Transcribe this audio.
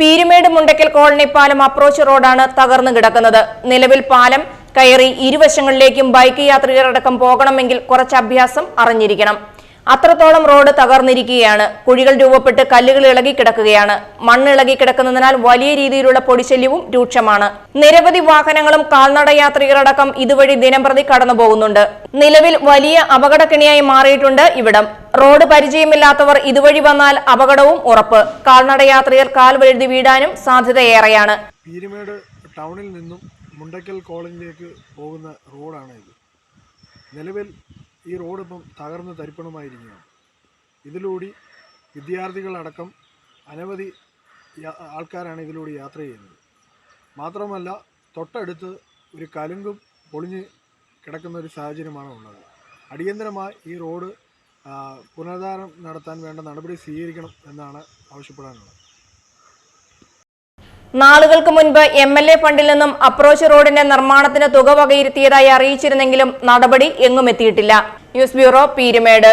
Peermade Mundakkal colony പാലം approach റോഡാണ് തകർന്നു കിടക്കുന്നത്. നിലവിൽ പാലം കയറി ഇരുവശങ്ങളിലേക്കും ബൈക്ക് യാത്രികരടക്കം പോകണമെങ്കിൽ കുറച്ച് അഭ്യാസം അറിഞ്ഞിരിക്കണം. അത്രത്തോളം റോഡ് തകർന്നിരിക്കുകയാണ്. കുഴികൾ രൂപപ്പെട്ട് കല്ലുകൾ ഇളകി കിടക്കുകയാണ് മണ്ണ് ഇളകി കിടക്കുന്നതിനാൽ വലിയ രീതിയിലുള്ള പൊടിശല്യവും രൂക്ഷമാണ്. നിരവധി വാഹനങ്ങളും കാൽനട യാത്രികരടക്കം ഇതുവഴി ദിനംപ്രതി കടന്നു പോകുന്നുണ്ട് നിലവിൽ വലിയ അപകടക്കിണിയായി മാറിയിട്ടുണ്ട് ഇവിടം. റോഡ് പരിചയമില്ലാത്തവർ ഇതുവഴി വന്നാൽ അപകടവും ഉറപ്പ്. കാൽനട യാത്രികർ കാൽ വഴുതി വീഴാനും സാധ്യതയേറെയാണ്. പീരുമേട് ടൗണിൽ നിന്നും മുണ്ടക്കൽ കോളേജിലേക്ക് പോകുന്ന റോഡാണ് ഇത് നിലവിൽ ഈ റോഡ് ഇപ്പം തകർന്ന് തരിപ്പണമായിരിക്കുകയാണ്. ഇതിലൂടെ വിദ്യാർത്ഥികളടക്കം അനവധി ആൾക്കാരാണ് ഇതിലൂടെ യാത്ര ചെയ്യുന്നത്. മാത്രമല്ല തൊട്ടടുത്ത് ഒരു കലുങ്കും പൊളിഞ്ഞ് കിടക്കുന്ന ഒരു സാഹചര്യമാണ് ഉള്ളത് അടിയന്തരമായി ഈ റോഡ് പുനരുദ്ധാരണം നടത്താൻ വേണ്ട നടപടി സ്വീകരിക്കണം എന്നാണ് ആവശ്യപ്പെടാനുള്ളത്. നാളുകൾക്ക് മുൻപ് എം എൽ എ ഫണ്ടിൽ നിന്നും അപ്രോച്ച് റോഡിന്റെ നിർമ്മാണത്തിന് തുക വകയിരുത്തിയതായി അറിയിച്ചിരുന്നെങ്കിലും നടപടി എങ്ങും എത്തിയിട്ടില്ല. News bureau Peermade.